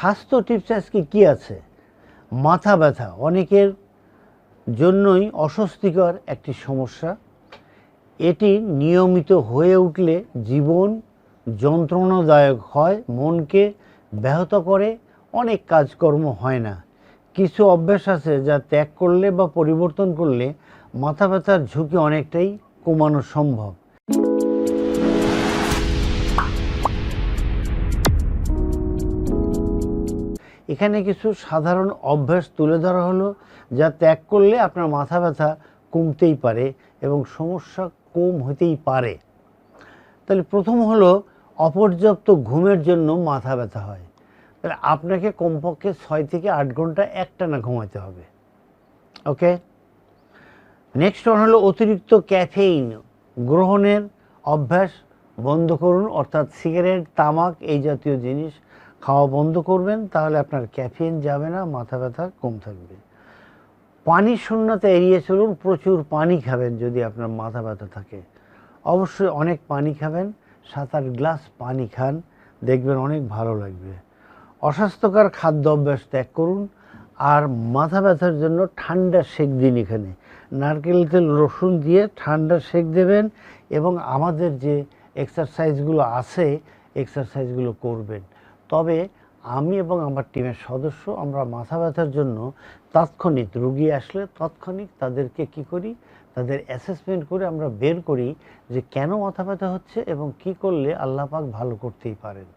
স্বাস্থ্য টিপস আজকে কী আছে? মাথা ব্যথা অনেকের জন্যই অস্বস্তিকর একটি সমস্যা। এটি নিয়মিত হয়ে উঠলে জীবন যন্ত্রণাদায়ক হয়, মনকে ব্যাহত করে, অনেক কাজকর্ম হয় না। কিছু অভ্যাস আছে যা ত্যাগ করলে বা পরিবর্তন করলে মাথা ব্যথার ঝুঁকি অনেকটাই কমানো সম্ভব। এখানে কিছু সাধারণ অভ্যাস তুলে ধরা হলো যা ত্যাগ করলে আপনার মাথা ব্যথা কমতেই পারে এবং সমস্যা কম হতেই পারে। তাহলে প্রথম হলো অপর্যাপ্ত ঘুমের জন্য মাথা ব্যথা হয়। তাহলে আপনাকে কমপক্ষে ছয় থেকে আট ঘণ্টা একটানা ঘুমাতে হবে। ওকে? নেক্সট ওয়ান হলো অতিরিক্ত ক্যাফেইন। গ্রহণের অভ্যাস বন্ধ করুন, অর্থাৎ সিগারেট, তামাক এই জাতীয় জিনিস খাওয়া বন্ধ করবেন, তাহলে আপনার ক্যাফিন যাবে না, মাথা ব্যথা কম থাকবে। পানি শূন্যতা এড়িয়ে চলুন, প্রচুর পানি খাবেন যদি আপনার মাথা ব্যথা থাকে। অবশ্যই অনেক পানি খাবেন সাত আট গ্লাস পানি খান, দেখবেন অনেক ভালো লাগবে। অস্বাস্থ্যকর খাদ্য অভ্যাস ত্যাগ করুন, আর মাথা ব্যথার জন্য ঠান্ডা সেক দিন এখানে। নারকেল তেল রসুন দিয়ে ঠান্ডা সেক দেবেন, এবং আমাদের যে এক্সারসাইজগুলো আছে এক্সারসাইজগুলো করবেন। তবে আমি এবং আমার টিমের সদস্য আমরা মাথা ব্যথার জন্য তাৎক্ষণিক রুগী আসলে তাৎক্ষণিক তাদেরকে কি করি? তাদের অ্যাসেসমেন্ট করে আমরা বের করি যে কেন মাথা ব্যথা হচ্ছে এবং কি করলে আল্লাহ পাক ভালো করতেই পারেন।